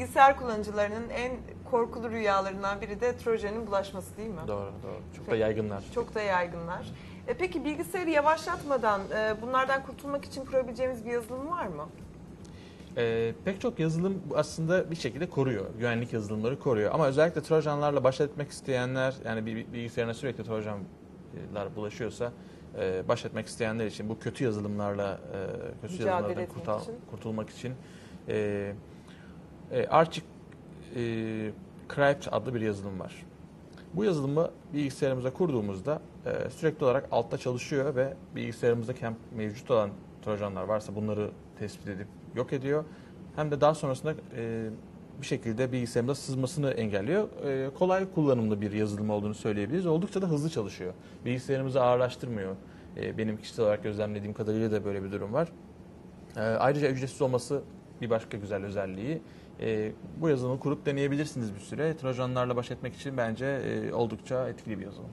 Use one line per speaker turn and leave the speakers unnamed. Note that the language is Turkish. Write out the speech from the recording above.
bilgisayar kullanıcılarının en korkulu rüyalarından biri de Trojan'ın bulaşması değil mi?
Doğru doğru. Çok da yaygınlar.
Çok da yaygınlar. E peki bilgisayarı yavaşlatmadan e, bunlardan kurtulmak için kurabileceğimiz bir yazılım var mı?
Ee, pek çok yazılım aslında bir şekilde koruyor. Güvenlik yazılımları koruyor. Ama özellikle Trojanlarla baş etmek isteyenler, yani bir bilgisayarına sürekli Trojanlar bulaşıyorsa e, baş etmek isteyenler için bu kötü yazılımlarla e, kötü
Mücadele
yazılımlardan kurtul-
için.
kurtulmak için e, e, Archie e, Crypt adlı bir yazılım var. Bu yazılımı bilgisayarımıza kurduğumuzda e, sürekli olarak altta çalışıyor ve bilgisayarımızda hem mevcut olan trojanlar varsa bunları tespit edip yok ediyor. Hem de daha sonrasında e, bir şekilde bilgisayarımıza sızmasını engelliyor. E, kolay kullanımlı bir yazılım olduğunu söyleyebiliriz. Oldukça da hızlı çalışıyor. Bilgisayarımızı ağırlaştırmıyor. E, benim kişisel olarak gözlemlediğim kadarıyla da böyle bir durum var. E, ayrıca ücretsiz olması bir başka güzel özelliği. E, bu yazılımı kurup deneyebilirsiniz bir süre. Trojanlarla baş etmek için bence e, oldukça etkili bir yazılım.